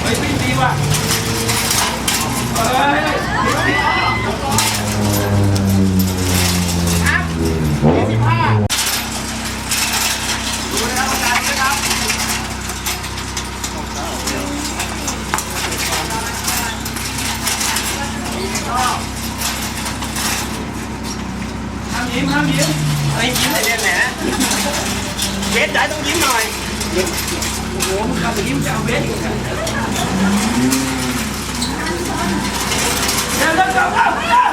เฮ้ยพี่ดีว่ะเฮ้ยยี่สิบห้าดูนะครับอาจารย์นะครับ ห้าม ยิ้มห้ามยิ้มไอ้ยิ้มอะไรเนี่ยแหมเวทได้ต้องยิ้มหน่อยโอ้โหมึงกลับไปยิ้มจะเอาเบสอีกเหรอเดี๋ยวเดี๋ยวเดี๋ยวเดี๋ยวเดี๋ยว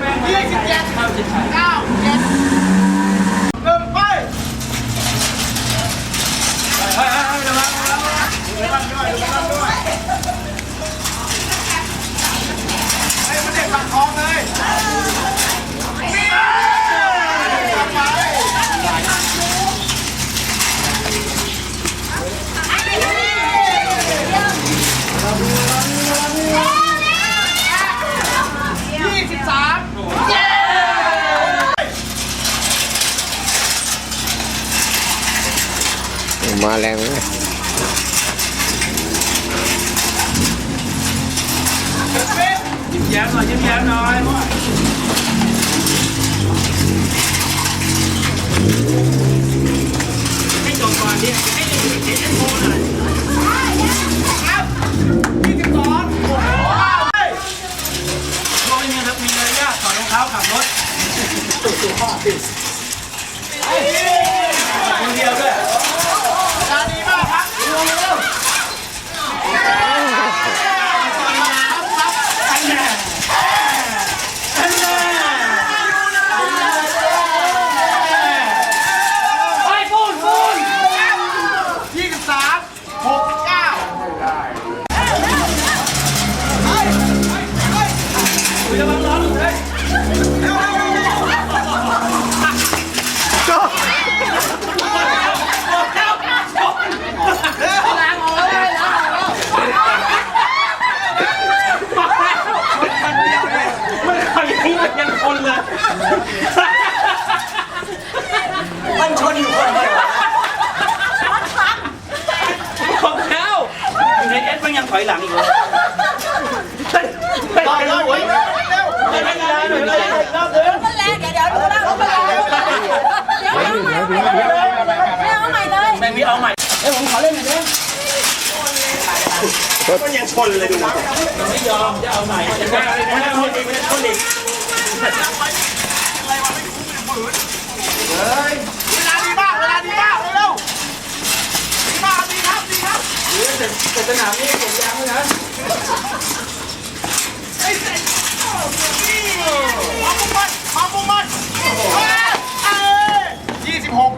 แม่งยี่สิบเจ็ดเข้าเจ็ดเก้าเจ็ดหนึ่งไปเฮ้ยเฮ้ยเฮ้ยระวังระวังระวังด้วยระวังด้วยไอ้มันเด็กปากคลองเลยนี่กลับไป ยี่สิบสามเย้ มาแรงเลยยิ้มแย้มหน่อยยิ้มแย้มหน่อยให้จบก่อนดิให้เด็กเด็กโทรหน่อยครับยี่สิบสองโอ้โหโอ้ยเนี่ยครับมีมารยาทถอดรองเท้าขับรถคนเดียวด้วยตาดีมากครับเร็วเร็วอันแน่อันแน่ไปปูนปูนยี่สิบสามหกเก้าระวังร้อนเลย มันชนอยู่คนเดียวของเขาอยู่ในเอสมันยังถอยหลังอีกเลยต่อยเลยเร็วเร็วเร็วเร็วเร็วเร็วเร็วมันแรงเดี๋ยวเดี๋ยวดูนะมันแรงเดี๋ยวเอาใหม่เลยแม่งมีเอาใหม่เอ้ยผมขอเล่นหน่อยดิมันยังชนเลยดูไม่ยอมจะเอาใหม่จะได้ไม่ได้คนอีกไม่ได้คนอีกเวลาดีมากเวลาดีมากเร็วดีมากดีครับดีครับแต่สนามนี้ผมยางเลยนะ